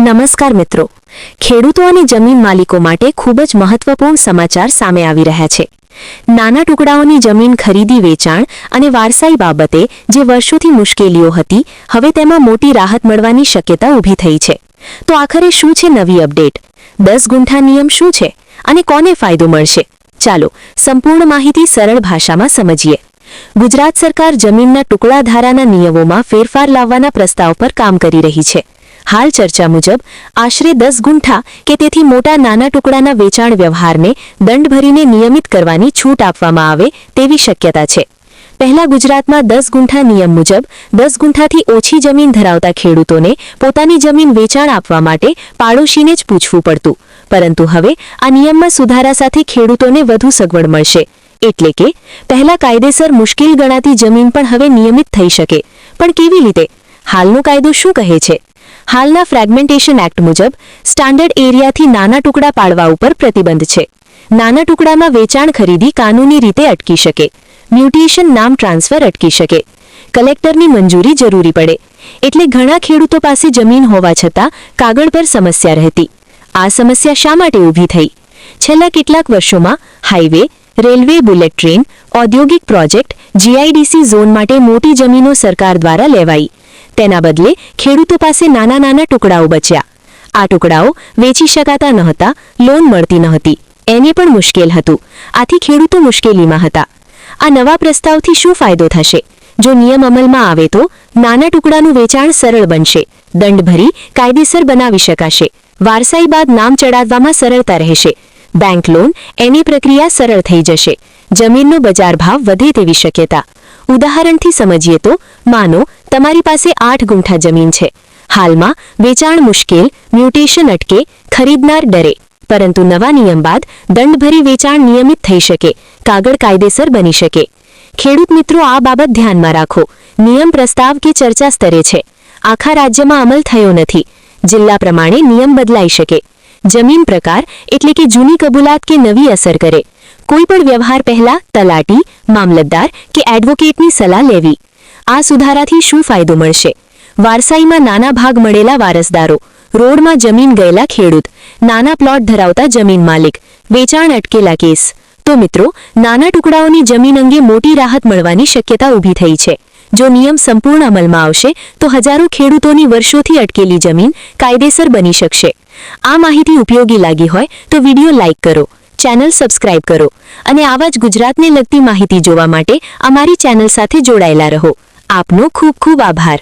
નમસ્કાર મિત્રો. ખેડૂતો અને જમીન માલિકો માટે ખૂબ જ મહત્વપૂર્ણ સમાચાર સામે આવી રહ્યા છે. નાના ટુકડાઓની જમીન ખરીદી વેચાણ અને વારસાઈ બાબતે જે વર્ષોથી મુશ્કેલીઓ હતી, હવે તેમાં મોટી રાહત મળવાની શક્યતા ઊભી થઈ છે. તો આખરે શું છે નવી અપડેટ? દસ ગુંઠા નિયમ શું છે? અને કોને ફાયદો મળશે? ચાલો, સંપૂર્ણ માહિતી સરળ ભાષામાં સમજીએ. ગુજરાત સરકાર જમીનના ટુકડા ધારાના નિયમોમાં ફેરફાર લાવવાના પ્રસ્તાવ પર કામ કરી રહી છે. હાલ ચર્ચા મુજબ આશરે દસ ગુંઠા કે તેથી મોટા નાના ટુકડાના વેચાણ વ્યવહારને દંડ ભરીને નિયમિત કરવાની છૂટ આપવામાં આવે તેવી શક્યતા છે. પહેલા ગુજરાતમાં દસ ગુંઠા નિયમ મુજબ દસ ગુંઠાથી ઓછી જમીન ધરાવતા ખેડૂતોને પોતાની જમીન વેચાણ આપવા માટે પાડોશીને જ પૂછવું પડતું. પરંતુ હવે આ નિયમમાં સુધારા સાથે ખેડૂતોને વધુ સગવડ મળશે. એટલે કે પહેલા કાયદેસર મુશ્કેલ ગણાતી જમીન પણ હવે નિયમિત થઈ શકે. પણ કેવી રીતે? હાલનો કાયદો શું કહે છે? હાલના ફ્રેગમેન્ટેશન એક્ટ મુજબ સ્ટાન્ડર્ડ એરિયાથી નાના ટુકડા પાડવા ઉપર પ્રતિબંધ છે. નાના ટુકડામાં વેચાણ ખરીદી કાનૂની રીતે અટકી શકે. મ્યુટેશન નામ ટ્રાન્સફર અટકી શકે. કલેક્ટરની મંજૂરી જરૂરી પડે. એટલે ઘણા ખેડૂતો પાસે જમીન હોવા છતાં કાગળ પર સમસ્યા રહેતી. આ સમસ્યા શા માટે ઊભી થઈ? છેલ્લા કેટલાક વર્ષોમાં હાઈવે, રેલવે, બુલેટ ટ્રેન, ઔદ્યોગિક પ્રોજેક્ટ, જીઆઈડીસી ઝોન માટે મોટી જમીનો સરકાર દ્વારા લેવાઈ. તેના બદલે ખેડૂતો પાસે નાના નાના ટુકડાઓ બચ્યા. આ ટુકડાઓ વેચી શકાતા નહોતા લોન મળતી નહોતી એને પણ મુશ્કેલ હતું. આથી ખેડૂતો મુશ્કેલીમાં હતા. આ નવા પ્રસ્તાવથી શું ફાયદો થશે? જો નિયમ અમલમાં આવે તો નાના ટુકડાનું વેચાણ સરળ બનશે. દંડ ભરી કાયદેસર બનાવી શકાશે. વારસાઈ બાદ નામ ચડાવવામાં સરળતા રહેશે. બેંક લોન એની પ્રક્રિયા સરળ થઈ જશે. જમીનનો બજાર ભાવ વધે તેવી શક્યતા. ઉદાહરણથી સમજીએ તો, માનો તમારી પાસે આઠ ગુંઠા જમીન છે. હાલમાં વેચાણ મુશ્કેલ, મ્યુટેશન અટકે, ખરીદનાર ડરે. પરંતુ નવા નિયમ બાદ દંડભરી વેચાણ નિયમિત થઈ શકે, કાગળ કાયદેસર બની શકે. ખેડૂત મિત્રો, આ બાબત ધ્યાનમાં રાખો. નિયમ પ્રસ્તાવ કે ચર્ચા સ્તરે છે. આખા રાજ્યમાં અમલ થયો નથી. જિલ્લા પ્રમાણે નિયમ બદલાઈ શકે. જમીન પ્રકાર એટલે કે જૂની કબૂલાત કે નવી અસર કરે. કોઈ પણ વ્યવહાર પહેલા તલાટી, મામલતદાર કે એડવોકેટની સલાહ લેવી. આ સુધારાથી શું ફાયદો મળશે? વારસાઈમાં નાના ભાગ મળેલા વારસદારો. રોડમાં જમીન ગયેલા ખેડૂત. નાના પ્લોટ ધરાવતા જમીન માલિક. વેચાણ અટકેલા કેસ. તો મિત્રો, નાના ટુકડાઓની જમીન અંગે મોટી રાહત મળવાની શક્યતા ઊભી થઈ છે. જો નિયમ સંપૂર્ણ અમલમાં આવશે, તો હજારો ખેડૂતોની વર્ષોથી અટકેલી જમીન કાયદેસર બની શકશે. આ માહિતી ઉપયોગી લાગી હોય, તો વીડિયો લાઇક કરો, ચેનલ સબસ્ક્રાઇબ કરો અને આવા જ ગુજરાતને લગતી માહિતી જોવા માટે અમારી ચેનલ સાથે જોડાયેલા રહો. આપનો ખૂબ ખૂબ આભાર.